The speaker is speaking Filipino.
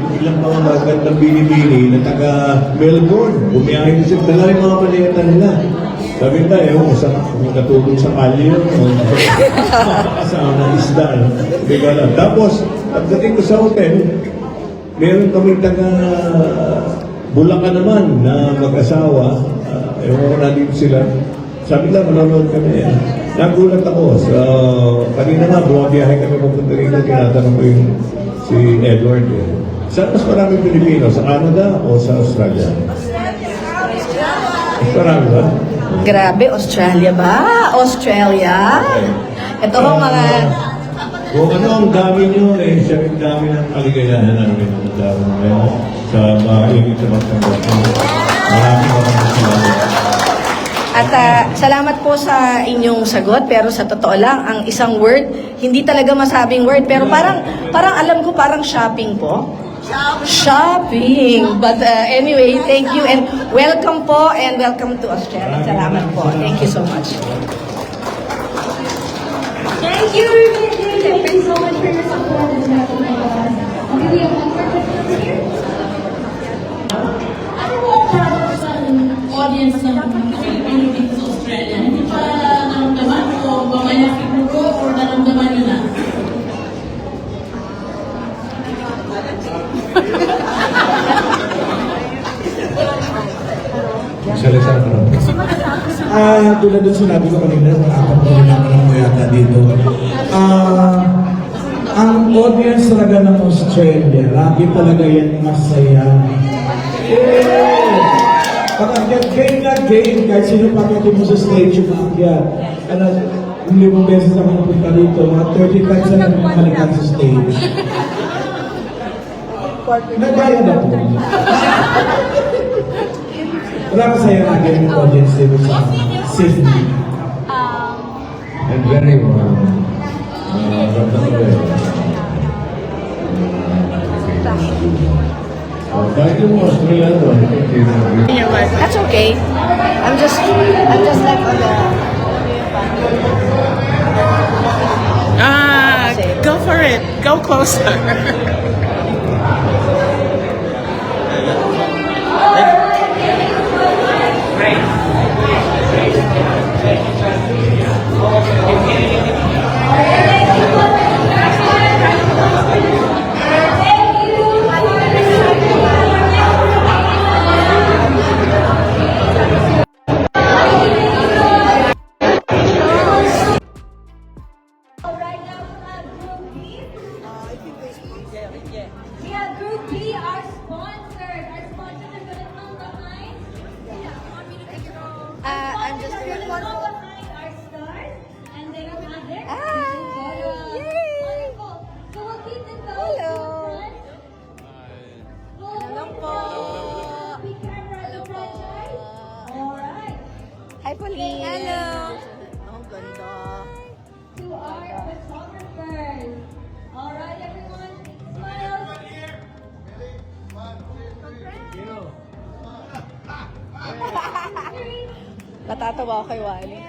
mga magandang bini-bini na taga Melbourne. Bumiyahin sila. Dala yung mga maleta nila. Sabi ba, eh, kung sa, natulog sa kalye, o kasama ng isda. Hindi ko alam. Tapos, pagdating ko sa hotel, meron kami taga Bulacan naman na mag-asawa. Uh, ewan ko na dito sila. Sabi lang, manonood kami. Eh. Nagulat ako. So, kanina nga, bumabiyahe kami papunta rito. Tinatanong ko yung si Edward. Eh. Saan mas maraming Pilipino? Sa Canada o sa Australia? Marami ba? Grabe, Australia ba? Australia? Ito ho mga... Kung ano ang dami nyo, eh, siya ang dami ng kaligayahan namin. Ang dami ngayon sa maingit sa pagtanggap. Maraming maraming salamat. At ah, salamat po sa inyong sagot pero sa totoo lang ang isang word hindi talaga masabing word pero parang parang alam ko parang shopping po. Shopping. But ah, anyway, thank you and welcome po and welcome to Australia. Salamat po. Thank you so much. Thank you. Thank you so much for your support and having us. Okay, we have one Salita na Ah, tulad ng sinabi ko kanina, apat po na naman yata dito. Ah, ang audience talaga ng Australia, lagi talaga yan masaya. Yeah! Pag game na game, kahit sino pakitin mo sa stage. Ano, yung limang beses ako napunta dito, mga 30 times na bumalikan sa stage. Nagaya na po. Nakasaya na kayo ng audience. And very well. Uh, That's okay. I'm just, I'm just like on the. Ah, go for it. Go closer. Yeah. Yeah, Group B, our sponsors. Our sponsors are going to come behind. Yeah, want me to take your own? Uh, I'm going to come behind our stars, and they will have their ah, Yay! Wonderful. So we'll keep the photos Hello. We'll Hello po. Hello. Hello. Alright. Hi, Pauline. Natatawa kay Wally.